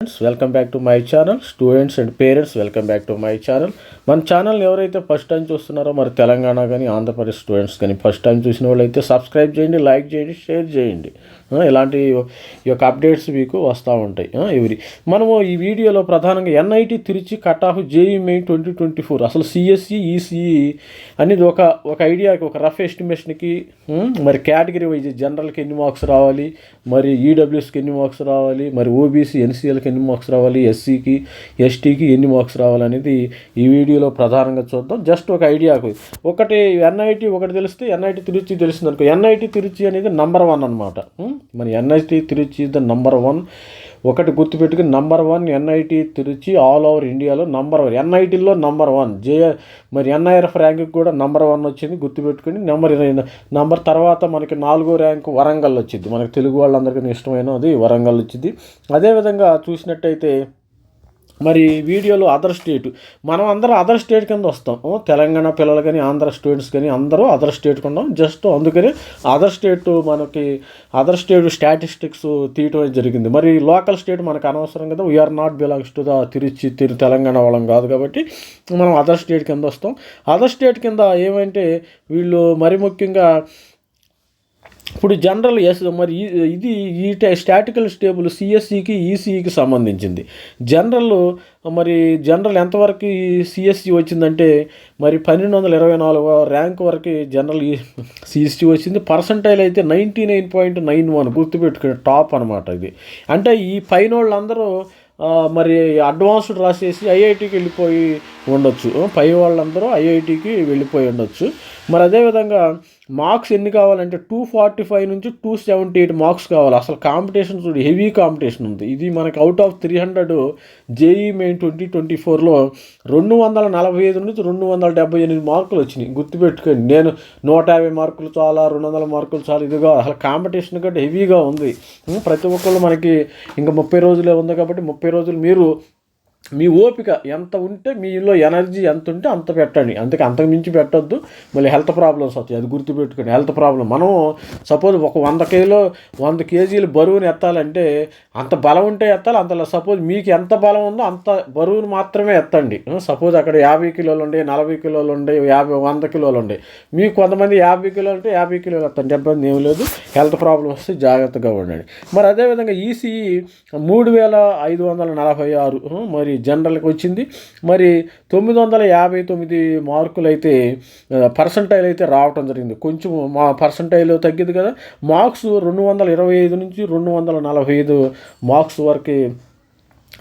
Friends welcome back to my channel students and parents welcome back to my channel మన ఛానల్ని ఎవరైతే first time చూస్తున్నారో మరి తెలంగాణ కానీ ఆంధ్రప్రదేశ్ స్టూడెంట్స్ కానీ ఫస్ట్ టైం చూసిన వాళ్ళు అయితే సబ్స్క్రైబ్ చేయండి లైక్ చేయండి షేర్ చేయండి. ఇలాంటి ఈ యొక్క అప్డేట్స్ మీకు వస్తూ ఉంటాయి. ఇవి. మనము ఈ వీడియోలో ప్రధానంగా NIT Tiruchi cut off JEE main twenty twenty four అసలు సిఎస్సి ఈసీఈ అనేది ఒక ఒక ఐడియాకి ఒక రఫ్ ఎస్టిమేషన్కి మరి కేటగిరీ వైజ్ జనరల్కి ఎన్ని మార్క్స్ రావాలి? మరి ఈడబ్ల్యూఎస్కి ఎన్ని మార్క్స్ రావాలి? మరి ఓబీసీ ఎన్సీఎల్కి ఎన్ని మార్క్స్ రావాలి ఎస్సీకి ఎస్టీకి ఎన్ని మార్క్స్ రావాలి అనేది ఈ వీడియోలో ప్రధానంగా చూద్దాం. జస్ట్ ఒక ఐడియాకు ఒకటి ఎన్ఐటి ఒకటి తెలిస్తే ఎన్ఐటి తిరుచి తెలిసింది అనుకో ఎన్ఐటి తిరుచి అనేది నంబర్ వన్ అనమాట మన NIT Tiruchi the number one ఒకటి గుర్తుపెట్టుకుని number one NIT Tiruchi all over ఇండియాలో నంబర్ వన్ ఎన్ఐటీలో నంబర్ వన్ జే మరి ఎన్ఐఆర్ఎఫ్ ర్యాంక్ కూడా నంబర్ వన్ వచ్చింది. గుర్తుపెట్టుకుని నెంబర్ నంబర్ తర్వాత మనకి నాలుగో ర్యాంక్ వరంగల్ వచ్చింది. మనకి తెలుగు వాళ్ళందరికీ ఇష్టమైనది వరంగల్ వచ్చింది. అదేవిధంగా చూసినట్టయితే మరి వీడియోలో అదర్ స్టేట్ మనం అందరం అదర్ స్టేట్ కింద వస్తాం. తెలంగాణ పిల్లలు కానీ ఆంధ్ర స్టూడెంట్స్ కానీ అందరూ అదర్ స్టేట్ ఉన్నాం జస్ట్ అందుకని అదర్ స్టేట్ మనకి అదర్ స్టేట్ స్టాటిస్టిక్స్ తీయటం జరిగింది. మరి లోకల్ స్టేట్ మనకు అనవసరం కదా. We are not belongs to the Tiruchi తిరు తెలంగాణ వాళ్ళం కాదు కాబట్టి మనం అదర్ స్టేట్ కింద వస్తాం. అదర్ స్టేట్ కింద ఏమంటే వీళ్ళు మరి ముఖ్యంగా ఇప్పుడు జనరల్ ఎస్ మరి ఇది ఈ స్టాటికల్ స్టేబుల్ సిఎస్సికి ఈసీఈకి సంబంధించింది. జనరల్ మరి జనరల్ ఎంతవరకు సిఎస్సి వచ్చిందంటే మరి పన్నెండు వందల ఇరవై నాలుగు ర్యాంక్ వరకు జనరల్ సిఎస్సి వచ్చింది. పర్సంటైల్ అయితే ninety nine point nine one గుర్తుపెట్టుకునే top అనమాట ఇది. అంటే ఈ పైన వాళ్ళందరూ మరి అడ్వాన్స్డ్ రాసేసి ఐఐటికి వెళ్ళిపోయి ఉండొచ్చు. పై వాళ్ళందరూ ఐఐటికి వెళ్ళిపోయి ఉండొచ్చు. మరి అదేవిధంగా మార్క్స్ ఎన్ని కావాలంటే టూ ఫార్టీ ఫైవ్ నుంచి టూ సెవెంటీ ఎయిట్ మార్క్స్ కావాలి. అసలు కాంపిటీషన్ చూడు హెవీ కాంపిటీషన్ ఉంది. ఇది మనకి out of three hundred JEE main twenty twenty ఫోర్లో రెండు వందల నలభై ఐదు నుంచి రెండు వందల డెబ్బై ఎనిమిది మార్కులు వచ్చినాయి. గుర్తుపెట్టుకోండి నేను నూట యాభై మార్కులు చాలా రెండు వందల మార్కులు చాలా ఇదిగా అసలు కాంపిటీషన్ కంటే హెవీగా ఉంది. ప్రతి ఒక్కళ్ళు మనకి ఇంకా ముప్పై రోజులే ఉంది కాబట్టి ముప్పై రోజులు మీరు మీ ఓపిక ఎంత ఉంటే మీలో ఎనర్జీ ఎంత ఉంటే అంత పెట్టండి. అందుకే అంతకు మించి పెట్టొద్దు. మళ్ళీ హెల్త్ ప్రాబ్లమ్స్ వస్తాయి. అది గుర్తుపెట్టుకోండి. హెల్త్ ప్రాబ్లం మనం సపోజ్ ఒక వంద కేజీలో వంద కేజీలు బరువుని ఎత్తాలంటే అంత బలం ఉంటే ఎత్తాలి అంత సపోజ్ మీకు ఎంత బలం ఉందో అంత బరువును మాత్రమే ఎత్తండి. సపోజ్ అక్కడ యాభై కిలోలు ఉండే నలభై కిలోలు ఉండే యాభై వంద కిలోలు ఉండే. మీకు కొంతమంది యాభై కిలోలు ఉంటే యాభై కిలోలు ఎత్తండి. ఇబ్బంది ఏం లేదు. హెల్త్ ప్రాబ్లమ్స్ వస్తే జాగ్రత్తగా ఉండండి. మరి అదేవిధంగా ఈసీఈ మూడు వేల ఐదు వందల నలభై ఆరు మరి జనరల్కి వచ్చింది. మరి తొమ్మిది వందల యాభై తొమ్మిది మార్కులు అయితే పర్సంటైల్ అయితే రావటం జరిగింది. కొంచెం మా పర్సంటైల్ తగ్గింది కదా. మార్క్స్ రెండు వందల ఇరవై ఐదు నుంచి రెండు వందల నలభై ఐదు మార్క్స్ వరకు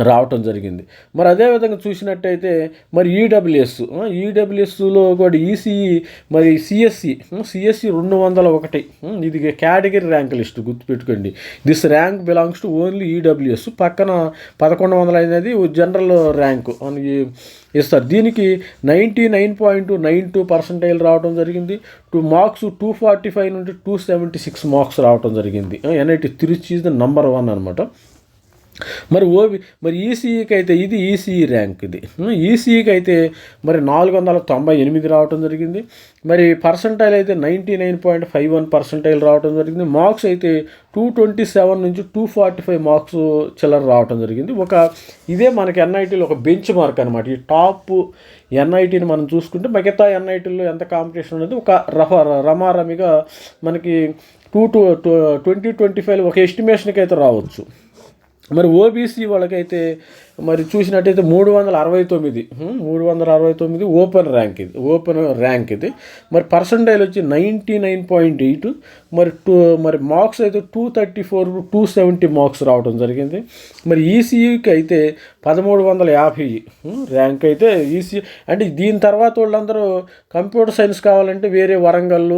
రావటం జరిగింది. మరి అదేవిధంగా చూసినట్టయితే మరి ఈడబ్ల్యూఎస్ ఈడబ్ల్యూఎస్లో కూడా ఈసీఈ మరి సిఎస్సి సిఎస్సి రెండు వందల ఒకటి ఇది కేటగిరీ ర్యాంక్ లిస్ట్ గుర్తుపెట్టుకోండి. This rank belongs to only EWS పక్కన పదకొండు వందల అనేది జనరల్ ర్యాంకు మనకి ఇస్తారు. దీనికి ninety nine point nine two percentile రావడం జరిగింది. Two marks two forty five నుండి టూ సెవెంటీ సిక్స్ మార్క్స్ రావడం జరిగింది. NIT Tiruchi the number one అనమాట మరి ఓబి మరి ఈసీఈకి అయితే ఇది ఈసీఈ ర్యాంక్ ఇది. ఈసీఈకి అయితే మరి నాలుగు వందల తొంభై ఎనిమిది రావటం జరిగింది. మరి పర్సంటైల్ అయితే ninety nine point five one percentile రావటం జరిగింది. మార్క్స్ అయితే టూ ట్వంటీ సెవెన్ నుంచి టూ ఫార్టీ ఫైవ్ మార్క్స్ చిల్లర రావటం జరిగింది. ఒక ఇదే మనకి ఎన్ఐటీలో ఒక బెంచ్ మార్క్ అనమాట ఈ టాప్ ఎన్ఐటీని మనం చూసుకుంటే మిగతా ఎన్ఐటీలో ఎంత కాంపిటీషన్ అనేది ఒక రఫ రమారమిగా మనకి two two twenty twenty five ఒక ఎస్టిమేషన్కి అయితే రావచ్చు. మరి ఓబీసీ వాళ్ళకైతే మరి చూసినట్టయితే మూడు వందల అరవై తొమ్మిది. మూడు వందల అరవై తొమ్మిది ఓపెన్ ర్యాంక్ ఇది ఓపెన్ ర్యాంక్ ఇది. మరి పర్సంటైల్ వచ్చి నైంటీ నైన్ పాయింట్ ఎయిట్. మరి టూ మరి మార్క్స్ అయితే two thirty four two seventy marks రావడం జరిగింది. మరి ఈసీఈకి అయితే పదమూడు వందల యాభై ర్యాంక్ అయితే ఈసీ అంటే దీని తర్వాత వాళ్ళందరూ కంప్యూటర్ సైన్స్ కావాలంటే వేరే వరంగల్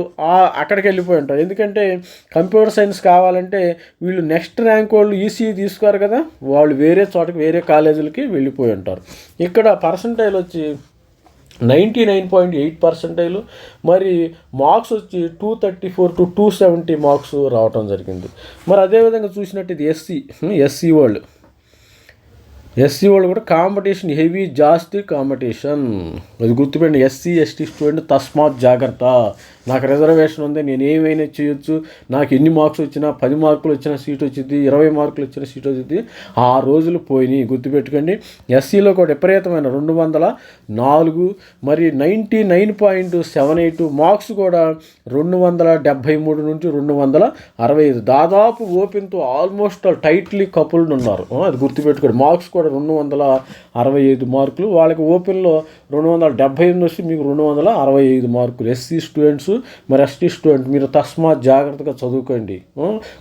అక్కడికి వెళ్ళిపోయి ఉంటారు. ఎందుకంటే కంప్యూటర్ సైన్స్ కావాలంటే వీళ్ళు నెక్స్ట్ ర్యాంక్ వాళ్ళు ఈసీఈ తీసుకోరు కదా వాళ్ళు వేరే చోటకి వేరే కాలేజ్ కాలేజీలకి వెళ్ళిపోయి ఉంటారు. ఇక్కడ పర్సంటైల్ వచ్చి ninety nine point eight percentile మరి మార్క్స్ వచ్చి two thirty four to two seventy marks రావటం జరిగింది. మరి అదేవిధంగా చూసినట్టు ఇది ఎస్సీ ఎస్సీ వాళ్ళు ఎస్సీ వాళ్ళు కూడా కాంపిటీషన్ హెవీ జాస్తి కాంపిటీషన్. అది గుర్తుపెట్టండి ఎస్సీ ఎస్టీ స్టూడెంట్ తస్మాత్ జాగ్రత్త. నాకు రిజర్వేషన్ ఉంది నేను ఏమైనా చేయొచ్చు నాకు ఎన్ని మార్క్స్ వచ్చినా పది మార్కులు వచ్చిన సీట్ వచ్చింది ఇరవై మార్కులు వచ్చిన సీట్ వచ్చింది ఆ రోజులు పోయినాయి. గుర్తుపెట్టుకోండి ఎస్సీలో కూడా విపరీతమైన రెండు వందల నాలుగు మరి ninety nine point seven eight marks కూడా రెండు వందల డెబ్భై మూడు నుంచి రెండు వందల అరవై ఐదు. దాదాపు ఓపెన్తో ఆల్మోస్ట్ టైట్లీ కపుల్డ్ ఉన్నారు. అది గుర్తుపెట్టుకోండి మార్క్స్ కూడా రెండు వందల అరవై ఐదు మార్కులు. వాళ్ళకి ఓపెన్లో రెండు వందల డెబ్భై ఎనిమిది వచ్చి మీకు రెండు వందల అరవై ఐదు మార్కులు. ఎస్సీ స్టూడెంట్స్ మరి ఎస్టి స్టూడెంట్ మీరు తస్మాత్ జాగ్రత్తగా చదువుకోండి.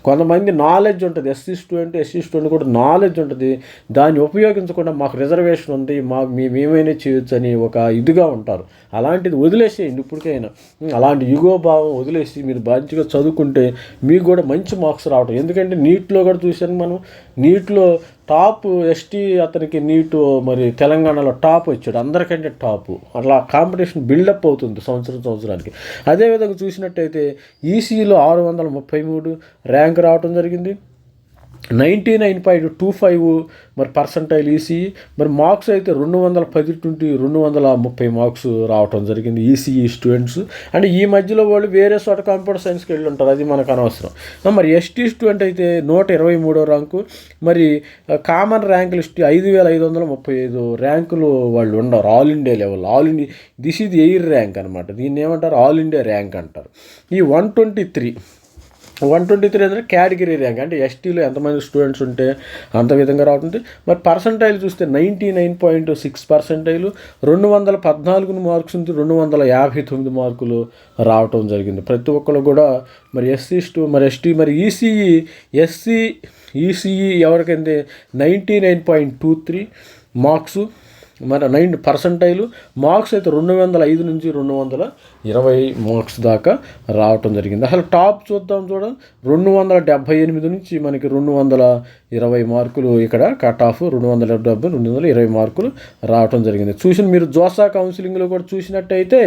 కొంతమంది నాలెడ్జ్ ఉంటుంది. ఎస్సీ స్టూడెంట్ ఎస్సీ స్టూడెంట్ కూడా నాలెడ్జ్ ఉంటుంది. దాన్ని ఉపయోగించకుండా మాకు రిజర్వేషన్ ఉంది. మాకు మేమేమైనా చేయొచ్చు అని ఒక ఇదిగా ఉంటారు. అలాంటిది వదిలేసేయండి ఇప్పటికైనా. అలాంటి యుగో భావం వదిలేసి మీరు మంచిగా చదువుకుంటే మీకు కూడా మంచి మార్క్స్ రావటం. ఎందుకంటే నీట్లో కూడా చూశాను మనం. నీట్లో టాప్ ఎస్టీ అతనికి నీటు మరి తెలంగాణలో టాప్ వచ్చాడు అందరికంటే టాప్. అట్లా కాంపిటీషన్ బిల్డప్ అవుతుంది సంవత్సరం సంవత్సరానికి. అదేవిధంగా చూసినట్టయితే ఈసీలో ఆరు వందల ముప్పై మూడు ర్యాంక్ రావటం జరిగింది. Ninety nine point two five మరి పర్సంటైల్ ఈసీ. మరి మార్క్స్ అయితే రెండు వందల పది ట్వంటీ రెండు వందల ముప్పై మార్క్స్ రావటం జరిగింది ఈసీఈ స్టూడెంట్స్. అంటే ఈ మధ్యలో వాళ్ళు వేరే చోట కంప్యూటర్ సైన్స్కి వెళ్ళి ఉంటారు అది మనకు అనవసరం. మరి ఎస్టీ స్టూడెంట్ అయితే నూట ఇరవై మూడో ర్యాంకు. మరి కామన్ ర్యాంకులు ఐదు వేల ఐదు వందల ముప్పై ఐదు ర్యాంకులు వాళ్ళు ఉండరు all India level all India. This ఇది ఎయిర్ ర్యాంక్ అనమాట దీన్ని ఏమంటారు? ఆల్ ఇండియా ర్యాంక్ అంటారు. ఈ one twenty three one twenty three అంటే కేటగిరీ ర్యాంక్ అంటే ఎస్టీలో ఎంతమంది స్టూడెంట్స్ ఉంటే అంత విధంగా రావుతుంది మరి పర్సంటైల్ చూస్తే ninety nine point six percentile రెండు వందల పద్నాలుగు మార్క్స్ నుంచి రెండు వందల యాభై తొమ్మిది మార్కులు రావటం జరిగింది. ప్రతి ఒక్కరు కూడా మరి ఎస్సీ స్టూ మరి ఎస్టీ మరి ఈసీఈ ఎస్సీ ఈసీఈ ఎవరికైతే ninety nine point two three marks మరి నైన్ పర్సంటైలు మార్క్స్ అయితే రెండు వందల ఐదు నుంచి రెండు వందల ఇరవై మార్క్స్ దాకా రావటం జరిగింది. అసలు టాప్ చూద్దాం చూడ రెండు వందల డెబ్భై ఎనిమిది నుంచి మనకి రెండు వందల ఇరవై మార్కులు ఇక్కడ కట్ ఆఫ్ రెండు వందల డెబ్బై రెండు వందల ఇరవై మార్కులు రావటం జరిగింది. చూసిన మీరు జోసా కౌన్సిలింగ్లో కూడా చూసినట్టయితే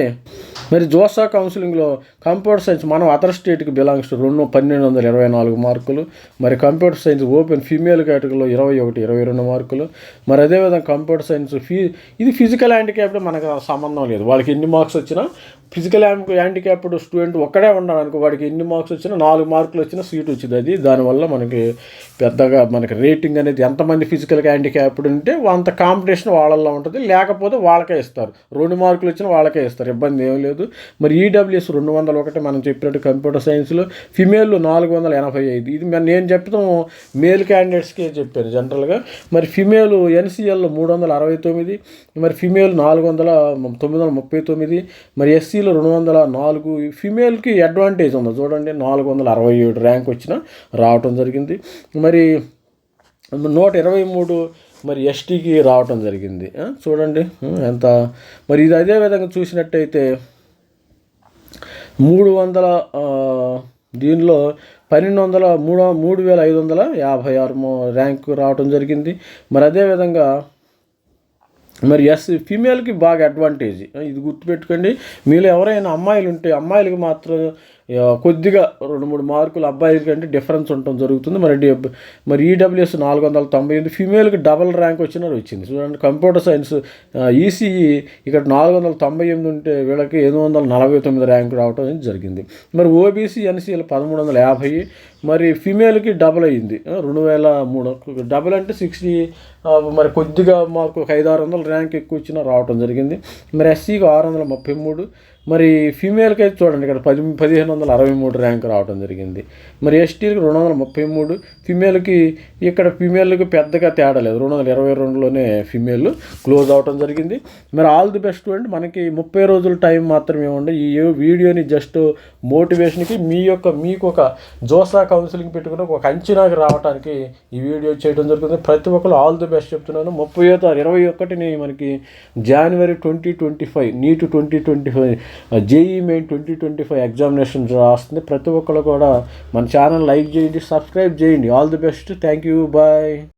మరి జోసా కౌన్సిలింగ్లో కంప్యూటర్ సైన్స్ మనం అదర్ స్టేట్కి బిలాంగ్స్ రెండు పన్నెండు వందల ఇరవై నాలుగు మార్కులు మరి కంప్యూటర్ సైన్స్ ఓపెన్ ఫీమేల్ కేటగిరీలో ఇరవై ఒకటి ఇరవై రెండు మార్కులు మరి అదేవిధంగా కంప్యూటర్ సైన్స్ ఫీ ఇది ఫిజికల్ హ్యాండిక్యాప్డ్ మనకు సంబంధం లేదు. వాళ్ళకి ఎన్ని మార్క్స్ వచ్చినా ఫిజికల్ హ్యాండిక్యాప్డ్ స్టూడెంట్ ఒక్కడే ఉన్నాడు అనుకో వాడికి ఎన్ని మార్క్స్ వచ్చినా నాలుగు మార్కులు వచ్చినా సీట్ వచ్చింది. అది దానివల్ల మనకి పెద్దగా మనకి రేటింగ్ అనేది ఎంతమంది ఫిజికల్ హ్యాండిక్యాప్డ్ ఉంటే అంత కాంపిటీషన్ వాళ్ళల్లో ఉంటుంది. లేకపోతే వాళ్ళకే ఇస్తారు. రెండు మార్కులు వచ్చిన వాళ్ళకే ఇస్తారు. ఇబ్బంది ఏం లేదు. మరి ఈడబ్ల్యూఎస్ రెండు వందల ఒకటి మనం చెప్పినట్టు కంప్యూటర్ సైన్స్లో ఫిమేల్ నాలుగు వందల ఎనభై ఐదు. ఇది మరి నేను చెప్తాం మేల్ క్యాండిడేట్స్కే చెప్పాను జనరల్గా. మరి ఫిమేల్ ఎన్సీఎల్లో మూడు వందల అరవై తొమ్మిది మరి ఫిమేల్ నాలుగు వందల తొమ్మిది వందల ముప్పై తొమ్మిది మరి ఎస్సీలో రెండు వందల నాలుగు. ఫిమేల్కి అడ్వాంటేజ్ ఉంది. చూడండి నాలుగు వందల అరవై ఏడు ర్యాంక్ వచ్చిన రావటం జరిగింది. మరి నూట ఇరవై మూడు మరి ఎస్టీకి రావటం జరిగింది. చూడండి ఎంత. మరి ఇది అదే విధంగా చూసినట్టయితే మూడు వందల దీనిలో పన్నెండు వందల మూడు మూడు వేల ఐదు వందల యాభై ఆరు ర్యాంకు రావటం జరిగింది. మరి అదేవిధంగా మరి ఎస్ ఫీమేల్కి బాగా అడ్వాంటేజ్. ఇది గుర్తుపెట్టుకోండి. మీలో ఎవరైనా అమ్మాయిలు ఉంటే అమ్మాయిలకి మాత్రం కొద్దిగా రెండు మూడు మార్కులు అబ్బాయిలకి కంటే డిఫరెన్స్ ఉండటం జరుగుతుంది. మరి మరి ఈడబ్ల్యూఎస్ నాలుగు వందల తొంభై ఎనిమిది ఫీమేల్కి డబల్ ర్యాంక్ వచ్చిన వచ్చింది. చూడండి కంప్యూటర్ సైన్స్ ఈసీఈ ఇక్కడ నాలుగు వందల తొంభై ఎనిమిది ఉంటే వీళ్ళకి ఎనిమిది వందల నలభై తొమ్మిది ర్యాంక్ రావడం అనేది జరిగింది. మరి ఓబీసీ ఎన్సీఎల్ పదమూడు వందల యాభై మరి ఫీమేల్కి డబల్ అయ్యింది రెండు వేల మూడు డబల్ అంటే సిక్స్టీ మరి కొద్దిగా మాకు ఒక ఐదు ఆరు వందల ర్యాంక్ ఎక్కువ వచ్చినా రావడం జరిగింది. మరి ఎస్సీకి ఆరు వందల ముప్పై మూడు మరి ఫీమేల్కి అయితే చూడండి ఇక్కడ పది పదిహేను వందల అరవై మూడు ర్యాంక్ రావడం జరిగింది. మరి ఎస్టీకి రెండు వందల ముప్పై మూడు ఫీమేల్కి ఇక్కడ ఫీమేల్కి పెద్దగా తేడా లేదు. రెండు వందల ఇరవై రెండులోనే ఫీమేల్ క్లోజ్ అవడం జరిగింది. మరి ఆల్ ది బెస్ట్ అండి. మనకి ముప్పై రోజుల టైం మాత్రమే ఉండే ఈ వీడియోని జస్ట్ మోటివేషన్కి మీ యొక్క మీకు ఒక జోసా కౌన్సిలింగ్ పెట్టుకుని ఒక అంచనాకి రావడానికి ఈ వీడియో చేయడం జరుగుతుంది. ప్రతి ఒక్కరు ఆల్ ది బెస్ట్ చెప్తున్నాను. ముప్పై తారీఖు ఇరవై ఒకటిని మనకి జనవరి twenty twenty five NEET twenty twenty five JEE main twenty twenty five examination రాస్తుంది. ప్రతి ఒక్కరు కూడా మన ఛానల్ లైక్ చేయండి సబ్స్క్రైబ్ చేయండి. All the best. Thank you. Bye.